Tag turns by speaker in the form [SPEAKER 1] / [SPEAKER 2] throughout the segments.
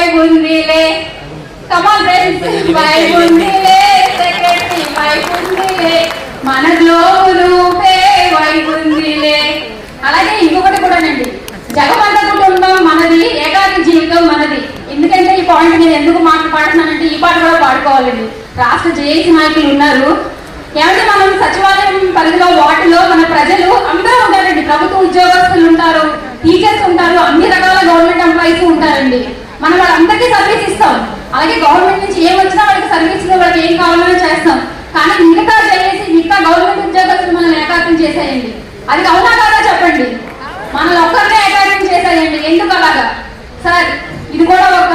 [SPEAKER 1] వైపు ఉందిలే come on friends వైపు సెక్రటరీ మన గ్లోబు రూపే వైపు ఉందిలే అలాగే ఇంకొకటి కూడానండి. జగమంత కుటుంబం మనది ఏకాకి జీవితం మనది. ఎందుకంటే ఈ పాయింట్ నేను ఎందుకు మాట పాడుతున్నానంటే ఈ పాట కూడా పాడుకోవాలండి. రాష్ట్ర జేఏసీ నాయకులు ఉన్నారు. ఏమంటే మనం సచివాలయం పరిధిలో వాటిలో మన ప్రజలు అందరూ ఉంటారండి. ప్రభుత్వ ఉద్యోగస్తులు ఉంటారు టీచర్స్ ఉంటారు అన్ని రకాల గవర్నమెంట్ ఎంప్లాయీస్ ఉంటారండి మనం వాళ్ళందరికీ సర్వీస్ ఇస్తాం అలాగే గవర్నమెంట్ నుంచి ఏం వచ్చినా వాళ్ళకి సర్వీస్ వాళ్ళకి ఏం కావాలో చేస్తాం. కానీ మిగతా చేసి మిగతా గవర్నమెంట్ ఉద్యోగస్తులు మనం ఏకాగ్రం చేసేయండి. అది అవునా కాదా చెప్పండి. మనల్ని ఒక్కరినే ఏకాగ్రం చేసేయండి. ఎందుకు అలాగా? సార్ ఇది కూడా ఒక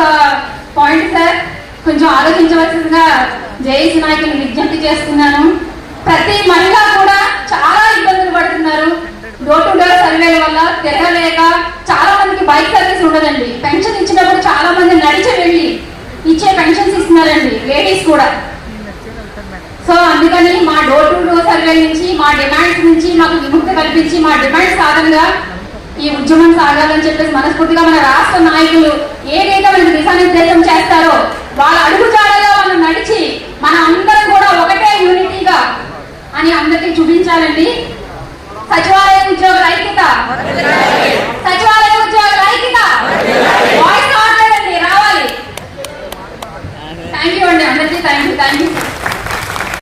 [SPEAKER 1] పాయింట్ సార్. కొంచెం ఆలోచించవలసిందిగా జేఏసీ నాయకులు విజ్ఞప్తి చేస్తున్నాను. ప్రతి మహిళ కూడా చాలా ఇబ్బందులు పడుతున్నారు. డోర్ టు డోర్ సర్వేల వల్ల తిరగలేక చాలా మందికి బైక్ సర్వీస్ ఉండదండి. పెన్షన్ ఇచ్చినప్పుడు చాలా మంది నడిచే ఇచ్చే పెన్షన్స్ ఇస్తున్నారండి లేడీస్ కూడా. సో అందుకని మా డోర్ టు డోర్ సర్వే నుంచి మా డిమాండ్స్ నుంచి మాకు విముక్తి కల్పించి మా డిమాండ్స్ సాధనగా ఈ ఉద్యమం సాగాలని చెప్పేసి మనస్ఫూర్తిగా మన రాష్ట్ర నాయకులు ఏదైతే మనకి దిశానిర్దేశం చేస్తారో వాళ్ళ అడుగు జాడలో మనం నడిచి మన అందరం కూడా ఒకటే యూనిటీగా అని అందరికీ చూపించాలండి. సచివాలయ ఉద్యోగుల ఐక్యత. 赶紧，赶紧，赶紧！